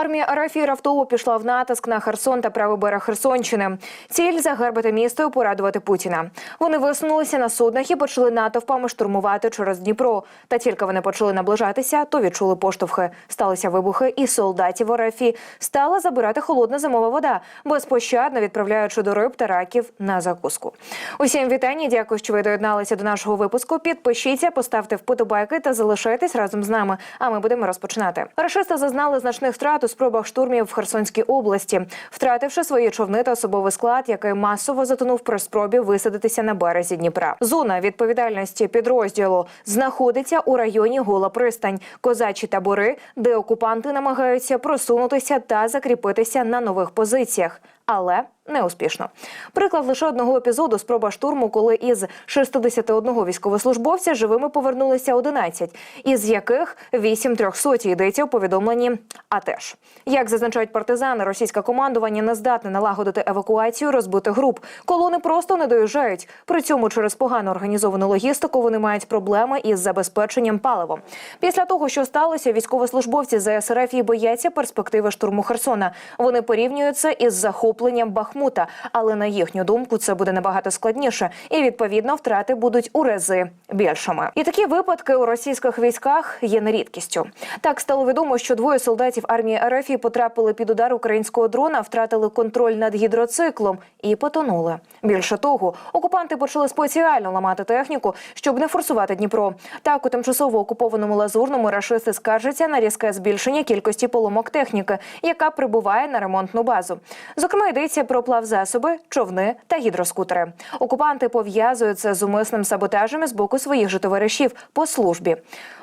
Армія РФ раптово пішла в натиск на Херсон та правий берег Херсонщини. Ціль загарбати місто і порадувати Путіна. Вони висунулися на суднах і почали натовпами штурмувати через Дніпро. Та тільки вони почали наближатися, то відчули поштовхи. Сталися вибухи, і солдатів РФ стала забирати холодна зимова вода, безпощадно відправляючи до риб та раків на закуску. Усім вітання. Дякую, що ви доєдналися до нашого випуску. Підпишіться, поставте вподобайки та залишайтесь разом з нами. А ми будемо розпочинати. Рашисти зазнали значних втрат у спробах штурмів в Херсонській області, втративши свої човни та особовий склад, який масово затонув при спробі висадитися на березі Дніпра. Зона відповідальності підрозділу знаходиться у районі Гола Пристань, козачі табори, де окупанти намагаються просунутися та закріпитися на нових позиціях. Але неуспішно. Приклад лише одного епізоду спроба штурму, коли із 61 військовослужбовця живими повернулися 11, із яких 8 трьохсоті йдеться у повідомленні. А теж як зазначають партизани, російське командування не здатне налагодити евакуацію розбитих груп. Колони просто не доїжджають. При цьому через погано організовану логістику вони мають проблеми із забезпеченням паливом. Після того, що сталося, військовослужбовці ЗСРФ і бояться перспективи штурму Херсона. Вони порівнюють це із захопленням Бахмута, але на їхню думку це буде набагато складніше, і відповідно втрати будуть у рази більшими. І такі випадки у російських військах є не рідкістю. Так стало відомо, що двоє солдатів армії РФ потрапили під удар українського дрона, втратили контроль над гідроциклом і потонули. Більше того, окупанти почали спеціально ламати техніку, щоб не форсувати Дніпро. Так у тимчасово окупованому лазурному рашисти скаржаться на різке збільшення кількості поломок техніки, яка прибуває на ремонтну базу. Зокрема, йдеться про плавзасоби, човни та гідроскутери. Окупанти пов'язують це з умисним саботажем з боку своїх же товаришів по службі.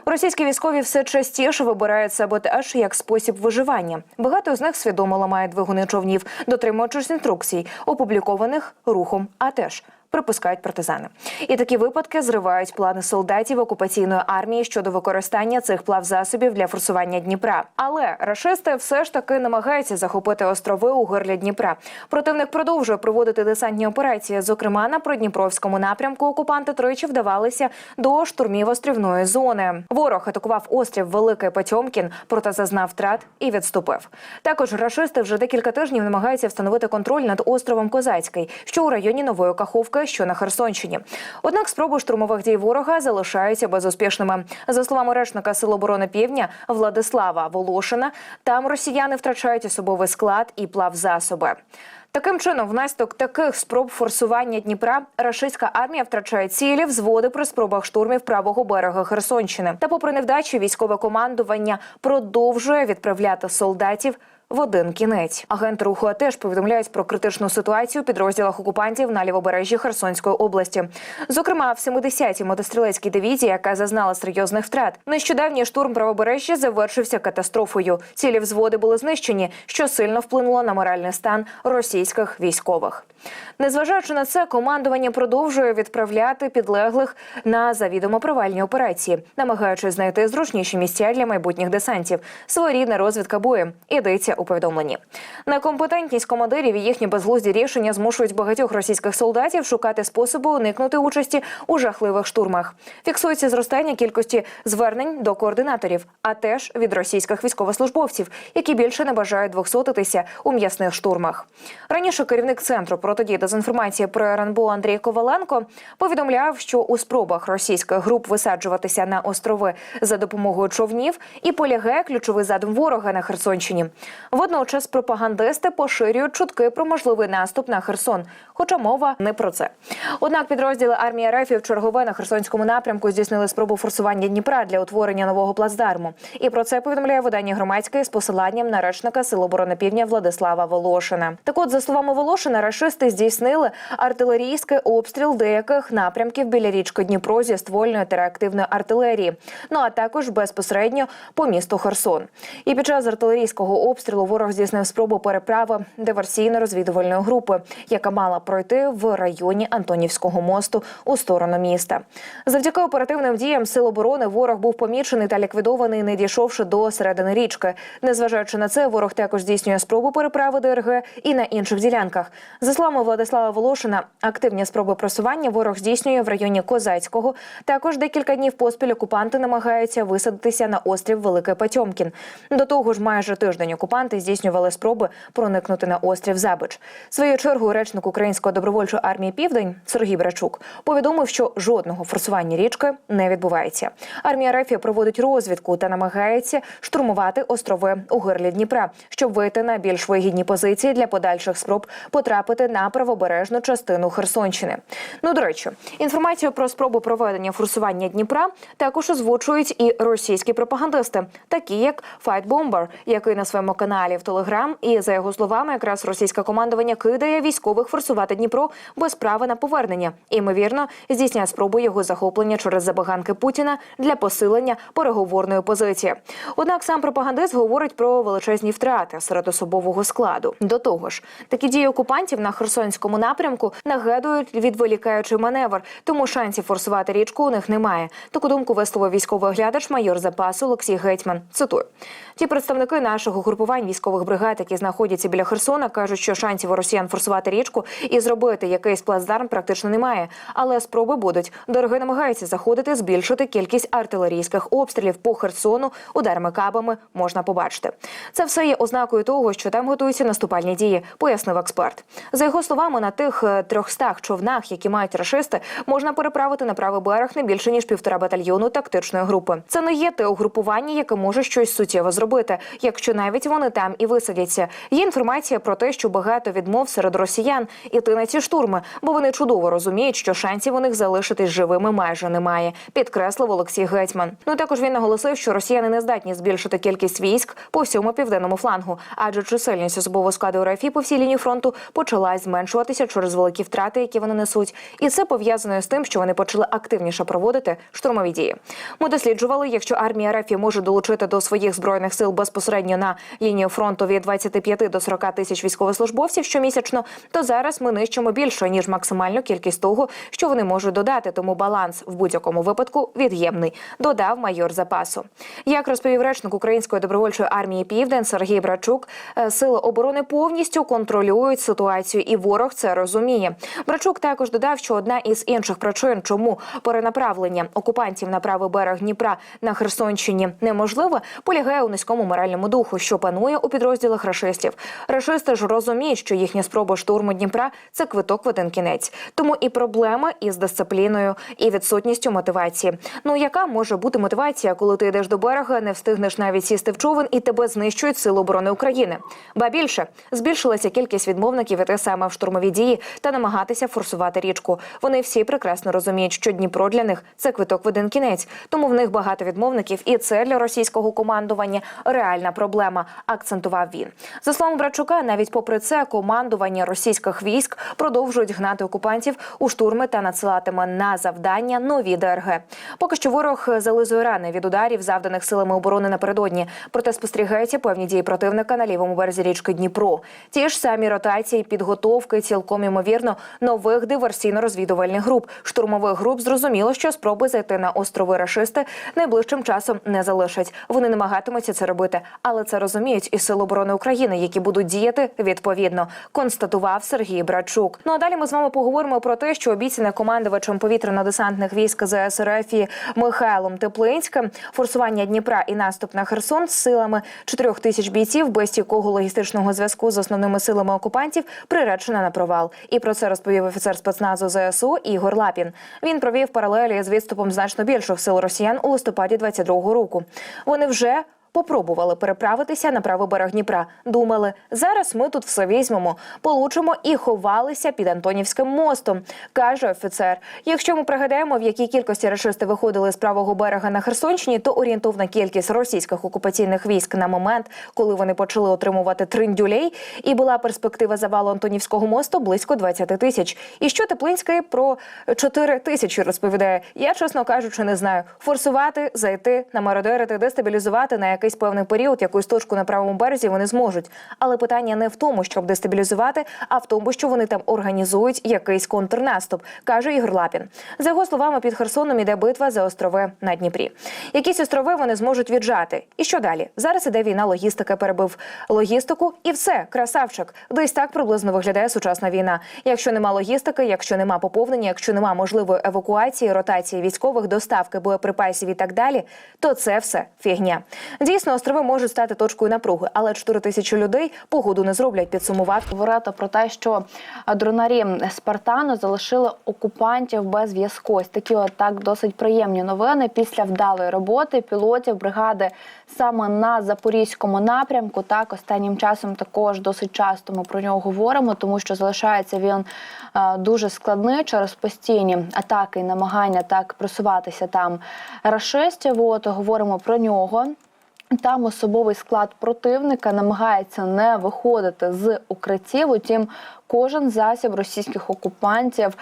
Російські військові все частіше вибирають саботаж як спосіб виживання. Багато з них свідомо ламають двигуни човнів, дотримуючись інструкцій, опублікованих рухом. А теж припускають партизани. І такі випадки зривають плани солдатів окупаційної армії щодо використання цих плавзасобів для форсування Дніпра. Але рашисти все ж таки намагаються захопити острови у гирлі Дніпра. Противник продовжує проводити десантні операції. Зокрема, на Придніпровському напрямку окупанти тричі вдавалися до штурмів острівної зони. Ворог атакував острів Великий Потьомкін, проте зазнав втрат і відступив. Також рашисти вже декілька тижнів намагаються встановити контроль над островом Козацький, що у районі Нової Каховки що на Херсонщині. Однак спроби штурмових дій ворога залишаються безуспішними. За словами речника Сил оборони Півдня Владислава Волошина, там росіяни втрачають особовий склад і плавзасоби. Таким чином, внаслідок таких спроб форсування Дніпра рашистська армія втрачає цілі взводи при спробах штурмів правого берега Херсонщини. Та, попри невдачі, військове командування продовжує відправляти солдатів в один кінець. Агенти руху теж повідомляють про критичну ситуацію у підрозділах окупантів на лівобережжі Херсонської області. Зокрема, в 70-й мотострілецькій дивізії, яка зазнала серйозних втрат. Нещодавній штурм правобережжя завершився катастрофою. Цілі взводи були знищені, що сильно вплинуло на моральний стан російських військових. Незважаючи на це, командування продовжує відправляти підлеглих на завідомо провальні операції, намагаючись знайти зручніші місця для майбутніх десантів. Своєрідна розвідка бою ідеться у повідомленні. Некомпетентність командирів і їхні безглузді рішення змушують багатьох російських солдатів шукати способи уникнути участі у жахливих штурмах. Фіксується зростання кількості звернень до координаторів, а теж від російських військовослужбовців, які більше не бажають двохсотитися у м'ясних штурмах. Раніше керівник центру протидії дезінформації про РНБО Андрій Коваленко повідомляв, що у спробах російських груп висаджуватися на острови за допомогою човнів і полягає ключовий задум ворога на Херсонщині. Водночас пропагандисти поширюють чутки про можливий наступ на Херсон, хоча мова не про це. Однак підрозділи армії РФ в чергове на Херсонському напрямку здійснили спробу форсування Дніпра для утворення нового плацдарму. І про це повідомляє видання громадське з посиланням на речника Сил оборони Півдня Владислава Волошина. Так, от, за словами Волошина, рашисти здійснили артилерійський обстріл деяких напрямків біля річки Дніпро зі ствольної та реактивної артилерії. Ну а також безпосередньо по місту Херсон. І під час артилерійського обстрілу неділю ворог здійснив спробу переправи диверсійно-розвідувальної групи, яка мала пройти в районі Антонівського мосту у сторону міста. Завдяки оперативним діям сил оборони ворог був помічений та ліквідований, не дійшовши до середини річки. Незважаючи на це, ворог також здійснює спробу переправи ДРГ і на інших ділянках. За словами Владислава Волошина, активні спроби просування ворог здійснює в районі Козацького. Також декілька днів поспіль окупанти намагаються висадитися на острів Великий Патьомкін. До того ж, майже тиждень окупанти здійснювали спроби проникнути на острів Забич. Свою чергу речник Української добровольчої армії Південь Сергій Брачук повідомив, що жодного форсування річки не відбувається. Армія РФ проводить розвідку та намагається штурмувати острови у гирлі Дніпра, щоб вийти на більш вигідні позиції для подальших спроб потрапити на правобережну частину Херсонщини. Ну до речі, інформацію про спробу проведення форсування Дніпра також озвучують і російські пропагандисти, такі як Fight Bomber, який на своєму каналі в Телеграм, і за його словами, якраз російське командування кидає військових форсувати Дніпро без права на повернення. Імовірно, здійсняє спробу його захоплення через забаганки Путіна для посилення переговорної позиції. Однак сам пропагандист говорить про величезні втрати серед особового складу. До того ж, такі дії окупантів на Херсонському напрямку нагадують відволікаючий маневр, тому шансів форсувати річку у них немає. Таку думку висловив військовий оглядач майор запасу Олексій Гетьман. Цитую. Ті представники нашого групувань військових бригад, які знаходяться біля Херсона, кажуть, що шансів у росіян форсувати річку і зробити якийсь плацдарм практично немає. Але спроби будуть. Дороги намагаються заходити, збільшити кількість артилерійських обстрілів по Херсону. Ударами кабами можна побачити. Це все є ознакою того, що там готуються наступальні дії, пояснив експерт. За його словами, на тих е, трьохстах човнах, які мають рашисти, можна переправити на правий берег не більше ніж півтора батальйону тактичної групи. Це не є те угрупування, яке може щось суттєво зробити, якщо навіть вони там і висадяться. Є інформація про те, що багато відмов серед росіян іти на ці штурми, бо вони чудово розуміють, що шансів у них залишитись живими майже немає. Підкреслив Олексій Гетьман. Ну також він наголосив, що росіяни не здатні збільшити кількість військ по всьому південному флангу, адже чисельність особового складу РФ по всій лінії фронту почала зменшуватися через великі втрати, які вони несуть, і це пов'язано з тим, що вони почали активніше проводити штурмові дії. Ми досліджували, якщо армія РФ може долучити до своїх збройних сил безпосередньо на лінію фронту від 25 до 40 тисяч військовослужбовців щомісячно, то зараз ми нищимо більше ніж максимальну кількість того, що вони можуть додати. Тому баланс в будь-якому випадку від'ємний, додав майор запасу. Як розповів речник Української добровольчої армії Південь Сергій Брачук, е, сили оборони повністю контролюють ситуацію, і ворог це розуміє. Брачук також додав, що одна із інших причин, чому перенаправлення окупантів на правий берег Дніпра на Херсонщині неможливе, полягає у низькому моральному духу, що панує у підрозділах рашистів. Рашисти ж розуміють, що їхня спроба штурму Дніпра це квиток в один кінець. Тому і проблема із дисципліною, і відсутністю мотивації. Ну яка може бути мотивація, коли ти йдеш до берега, не встигнеш навіть сісти в човен і тебе знищують сили оборони України? Ба більше збільшилася кількість відмовників іти саме в штурмові дії та намагатися форсувати річку. Вони всі прекрасно розуміють, що Дніпро для них це квиток в один кінець. Тому в них багато відмовників, і це для російського командування реальна проблема. Акцентував він. За словами Брачука, навіть попри це, командування російських військ продовжують гнати окупантів у штурми та надсилатиме на завдання нові ДРГ. Поки що ворог зализує рани від ударів, завданих силами оборони напередодні. Проте спостерігаються певні дії противника на лівому березі річки Дніпро. Ті ж самі ротації, підготовки, цілком ймовірно, нових диверсійно-розвідувальних груп. Штурмових груп зрозуміло, що спроби зайти на острови рашисти найближчим часом не залишать. Вони намагатимуться це робити, але це розуміють і сили оборони України, які будуть діяти відповідно. Констатував Сергій Брачук. Ну а далі ми з вами поговоримо про те, що обіцяне командувачем повітряно-десантних військ ЗС РФ Михайлом Теплинським форсування Дніпра і наступ на Херсон з силами 4 тисяч бійців без стійкого логістичного зв'язку з основними силами окупантів приречена на провал. І про це розповів офіцер спецназу ЗСУ Ігор Лапін. Він провів паралелі з відступом значно більших сил росіян у листопаді 22-го року. Вони вже Попробували переправитися на правий берег Дніпра. Думали, зараз ми тут все візьмемо, получимо і ховалися під Антонівським мостом, каже офіцер. Якщо ми пригадаємо, в якій кількості рашисти виходили з правого берега на Херсонщині, то орієнтовна кількість російських окупаційних військ на момент, коли вони почали отримувати триндюлей, і була перспектива завалу Антонівського мосту близько 20 тисяч. І що Теплинський про 4 тисячі розповідає? Я чесно кажучи, не знаю. Форсувати, зайти, намародерити, дестабілізувати на якийсь певний період, якусь точку на правому березі вони зможуть. Але питання не в тому, щоб дестабілізувати, а в тому, що вони там організують якийсь контрнаступ, каже Ігор Лапін. За його словами, під Херсоном іде битва за острови на Дніпрі. Якісь острови вони зможуть віджати. І що далі? Зараз іде війна, логістика перебив логістику, і все, красавчик. Десь так приблизно виглядає сучасна війна. Якщо нема логістики, якщо нема поповнення, якщо нема можливої евакуації, ротації військових, доставки боєприпасів і так далі, то це все фігня. Дійсно, острови можуть стати точкою напруги, але 4 тисячі людей погоду не зроблять. Підсумував говорити про те, що дронарі Спартану залишили окупантів без зв'язку. Такі от так досить приємні новини. Після вдалої роботи пілотів бригади саме на запорізькому напрямку. Так останнім часом також досить часто ми про нього говоримо, тому що залишається він е, дуже складний через постійні атаки і намагання так просуватися там рашистів. От говоримо про нього. Там особовий склад противника намагається не виходити з укриттів. Утім, кожен засіб російських окупантів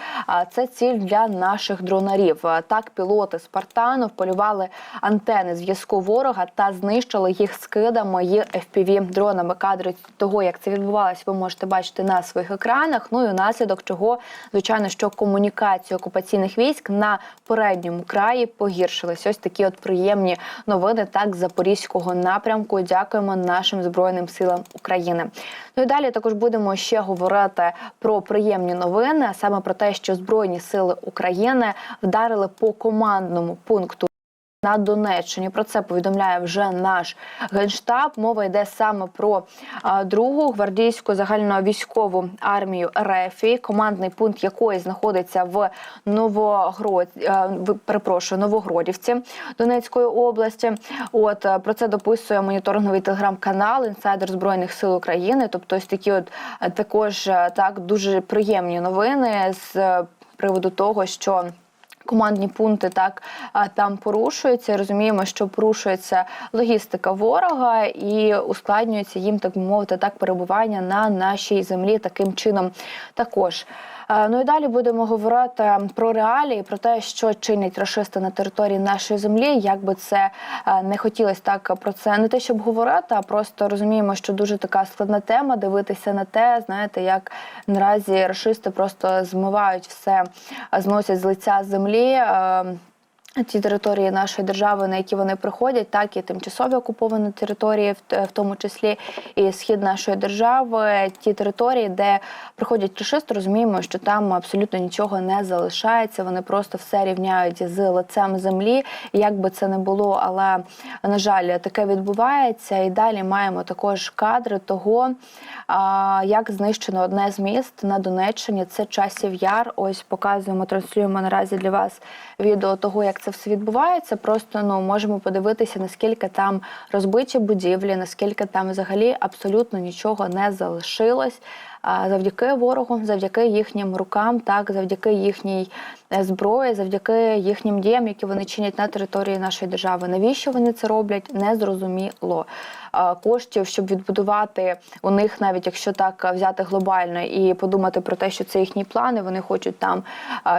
це ціль для наших дронарів. Так, пілоти Спартану вполювали антени зв'язку ворога та знищили їх скидами і fpv дронами. Кадри того, як це відбувалось, ви можете бачити на своїх екранах. Ну і наслідок чого, звичайно, що комунікація окупаційних військ на передньому краї погіршились. Ось такі от приємні новини. Так, з запорізького напрямку. Дякуємо нашим збройним силам України. Ну і далі також будемо ще говорити про приємні новини, а саме про те, що Збройні сили України вдарили по командному пункту. На Донеччині про це повідомляє вже наш генштаб. Мова йде саме про другу гвардійську загальновійськову армію РФ, командний пункт якої знаходиться в Новогрод... е, перепрошую, Новогродівці Донецької області. От е, про це дописує моніторинговий телеграм-канал Інсайдер Збройних сил України. Тобто, ось такі, от е, також так дуже приємні новини з приводу того, що. Командні пункти так там порушуються. Розуміємо, що порушується логістика ворога і ускладнюється їм, так би мовити, так перебування на нашій землі таким чином також. Е, Ну і далі будемо говорити про реалії, про те, що чинять рашисти на території нашої землі. Як би це е, не хотілося так про це не те, щоб говорити, а просто розуміємо, що дуже така складна тема. Дивитися на те, знаєте, як наразі рашисти просто змивають все, е, зносять з лиця землі. Ті території нашої держави, на які вони приходять, так і тимчасові окуповані території, в тому числі і схід нашої держави, ті території, де приходять рашисти, розуміємо, що там абсолютно нічого не залишається. Вони просто все рівняють з лицем землі. Як би це не було, але на жаль, таке відбувається. І далі маємо також кадри того, як знищено одне з міст на Донеччині. Це часів яр. Ось показуємо, транслюємо наразі для вас відео того, як це все відбувається. Просто ну можемо подивитися, наскільки там розбиті будівлі, наскільки там взагалі абсолютно нічого не залишилось. Завдяки ворогу, завдяки їхнім рукам, так завдяки їхній е, зброї, завдяки їхнім діям, які вони чинять на території нашої держави. Навіщо вони це роблять? Незрозуміло. А, Коштів, щоб відбудувати у них, навіть якщо так взяти глобально і подумати про те, що це їхні плани, вони хочуть там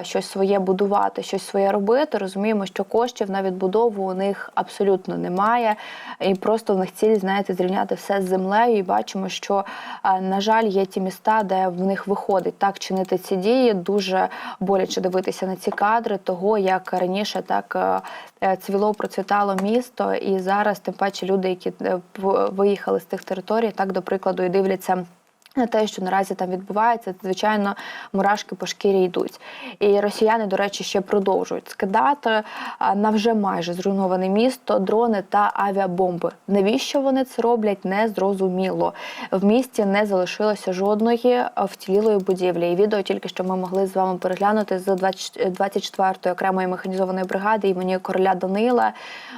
щось своє будувати, щось своє робити. Розуміємо, що коштів на відбудову у них абсолютно немає, і просто в них ціль, знаєте, зрівняти все з землею. І бачимо, що на жаль, є ті міста, де в них виходить так чинити ці дії. Дуже боляче дивитися на ці кадри, того як раніше так е, е, цвіло, процвітало місто, і зараз тим паче люди, які е, виїхали з тих територій, так до прикладу, і дивляться. На те, що наразі там відбувається, звичайно, мурашки по шкірі йдуть. І росіяни, до речі, ще продовжують скидати на вже майже зруйноване місто дрони та авіабомби. Навіщо вони це роблять, не зрозуміло. В місті не залишилося жодної а, вцілілої будівлі. І відео тільки що ми могли з вами переглянути з 20 24-ї окремої механізованої бригади імені короля Данила.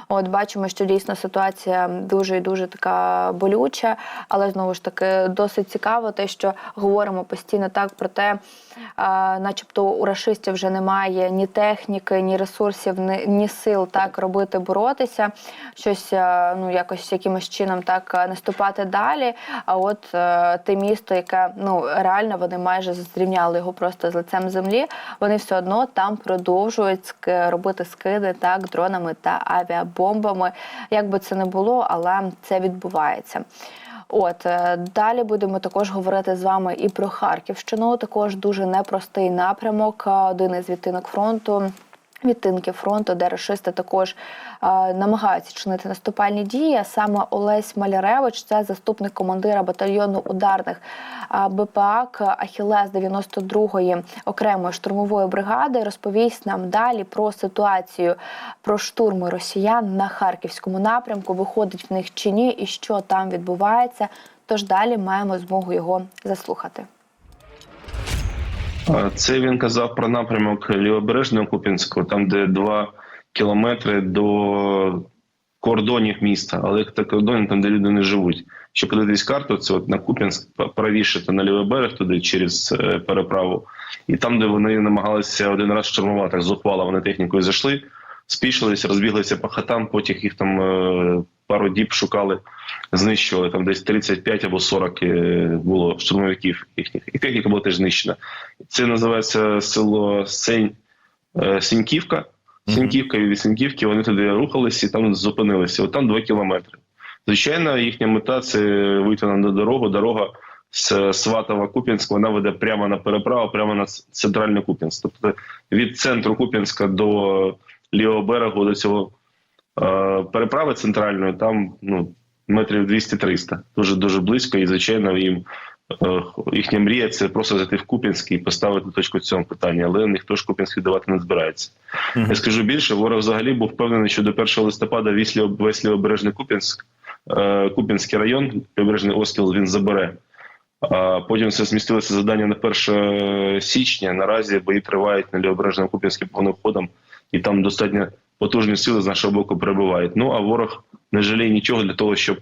От бачимо, що дійсно ситуація дуже і дуже така болюча, але знову ж таки досить цікаво. Цікаво, те, що говоримо постійно так про те, начебто у рашистів вже немає ні техніки, ні ресурсів, ні, ні сил так робити, боротися, щось ну якось якимось чином так наступати далі. А от е, те місто, яке ну реально вони майже зрівняли його просто з лицем землі. Вони все одно там продовжують робити скиди так дронами та авіабомбами. Як би це не було, але це відбувається. От е, далі будемо також говорити з вами і про Харківщину. Також дуже непростий напрямок. е, Один із відтинок фронту. Відтинки фронту, де рашисти також е, намагаються чинити наступальні дії. Саме Олесь Маляревич, це заступник командира батальйону ударних БПАК Ахілес 92-ї окремої штурмової бригади. Розповість нам далі про ситуацію про штурми росіян на харківському напрямку. Виходить в них чи ні, і що там відбувається. Тож далі маємо змогу його заслухати. Це він казав про напрямок Лівобережного Купінського, там де два кілометри до кордонів міста, але це кордони там, де люди не живуть. Щоб подивитись карту, це от на Купінськ правіше та на лівий берег туди через е, переправу. І там, де вони намагалися один раз штурмувати, зухвало вони технікою зайшли, спішилися, розбіглися по хатам, потім їх там е, пару діб шукали, знищували. Там десь 35 або 40 е, було штурмовиків їхніх. І техніка була теж знищена. Це називається село Сень, е, Сіньківка. Сіньківка і від Сіньківки вони туди рухалися і там зупинилися. От там два кілометри. Звичайно, їхня мета це вийти на дорогу. Дорога з Сватова Куп'янськ, вона веде прямо на переправу, прямо на центральний Куп'янськ. Тобто від центру Куп'янська до лівого берегу до цього е, переправи центральної, там ну, метрів 200-300. Дуже дуже близько, і звичайно, їм е, їхня мрія це просто зайти в Куп'янськ і поставити точку в цьому питанні, але ніхто ж Куп'янськ віддавати не збирається. Я скажу більше, ворог взагалі був впевнений, що до 1 листопада весь ліво- весь лівобережний Куп'янськ, е, Куп'янський район, лівобережний Оскіл він забере. А потім це змістилося завдання на 1 січня. Наразі бої тривають на лівобережному Куп'янським повним ходом, і там достатньо потужні сили з нашого боку перебувають. Ну а ворог не жаліє нічого для того, щоб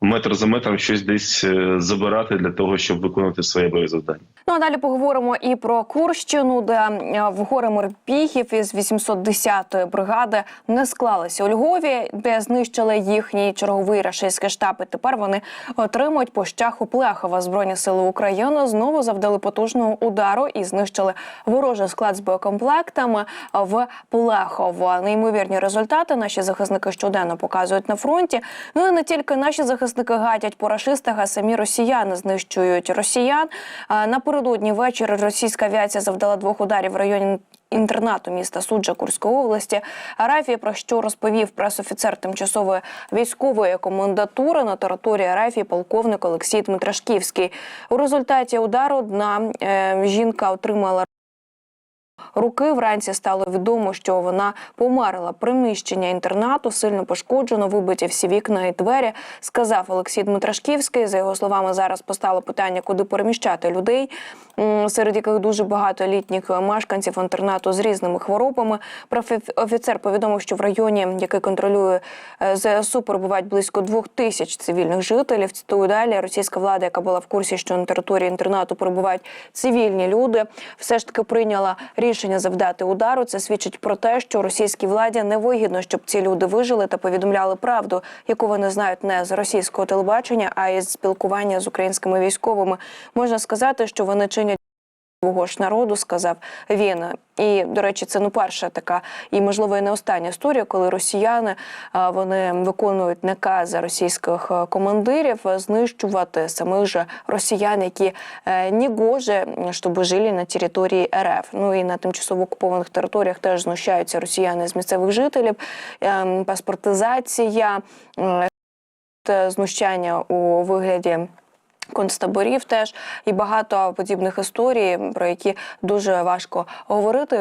метр за метром щось десь е, забирати для того, щоб виконувати своє бойове завдання. Ну а далі поговоримо і про Курщину, де е, в гори морпіхів із 810-ї бригади не склалися у Львові, де знищили їхній черговий рашистський штаб. І тепер вони отримують по щаху Плехова. Збройні сили України знову завдали потужного удару і знищили ворожий склад з боєкомплектами в Плехово. Неймовірні результати наші захисники щоденно показують на фронті. Ну і не тільки наші захисники гадять по рашистах, а самі росіяни знищують росіян. Напередодні ввечері російська авіація завдала двох ударів в районі. Інтернату міста Суджа Курської області Арафія, про що розповів пресофіцер тимчасової військової комендатури на території Арафії полковник Олексій Дмитрашківський. У результаті удару одна е, жінка отримала руки. Вранці стало відомо, що вона померла. Приміщення інтернату сильно пошкоджено, вибиті всі вікна і двері. Сказав Олексій Дмитрашківський. За його словами, зараз постало питання, куди переміщати людей, серед яких дуже багато літніх мешканців інтернату з різними хворобами. Профофіцер повідомив, що в районі, який контролює е, ЗСУ, перебувають близько двох тисяч цивільних жителів. Цитую далі. Російська влада, яка була в курсі, що на території інтернату перебувають цивільні люди, все ж таки прийняла рішення завдати удару. Це свідчить про те, що російській владі невигідно, щоб ці люди вижили та повідомляли правду, яку вони знають не з російського телебачення, а із спілкування з українськими військовими. Можна сказати, що вони чинять. Свого ж народу сказав він. І до речі, це ну перша така і можливо і не остання історія, коли росіяни вони виконують накази російських е, командирів е, знищувати самих же росіян, які е, не гоже, щоб жили на території РФ. Ну і на тимчасово окупованих територіях теж знущаються росіяни з місцевих жителів. Ем, Паспортизація, знущання у вигляді концтаборів теж і багато подібних історій, про які дуже важко говорити.